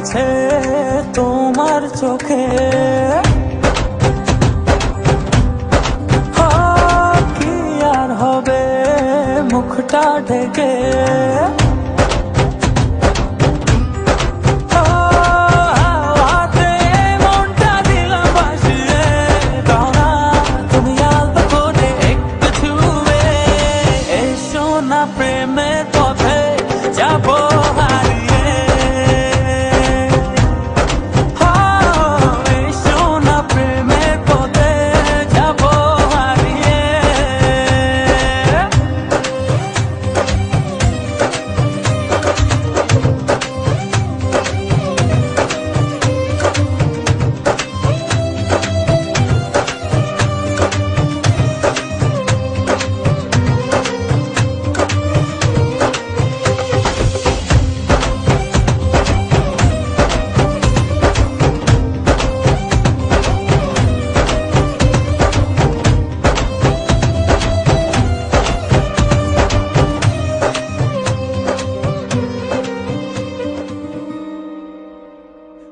পড়েছে তোমার চোখে। কি আর হবে মুখটা ঢেকে?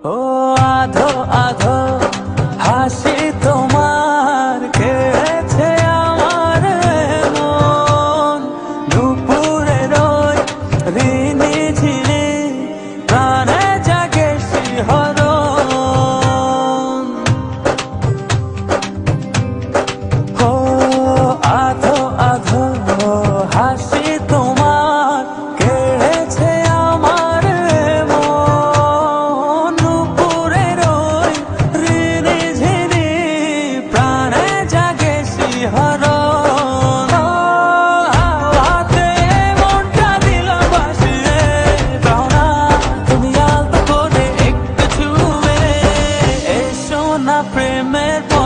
ও আধো আধো amor primer voz.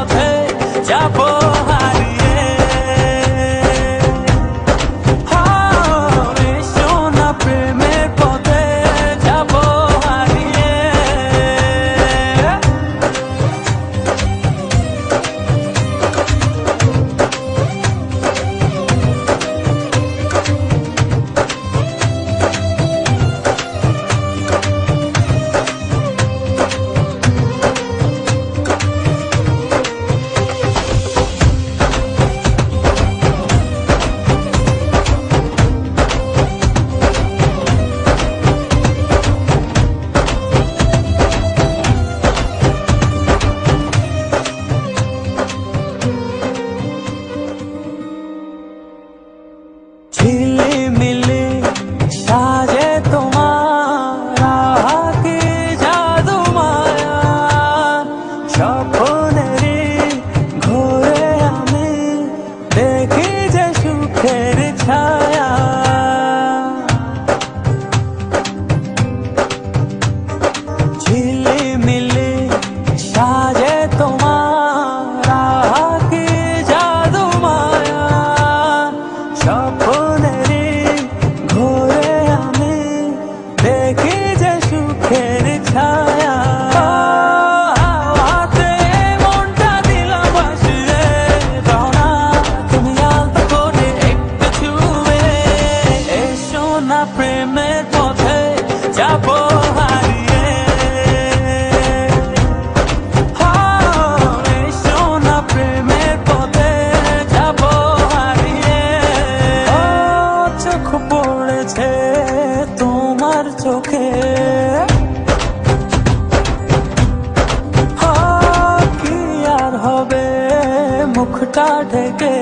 প্রেমের পথে যাব হারিয়ে। সোনা প্রেমের পথে যাব হারিয়ে। চোখ পড়েছে তোমার চোখে। কি আর হবে মুখটা ঢেকে?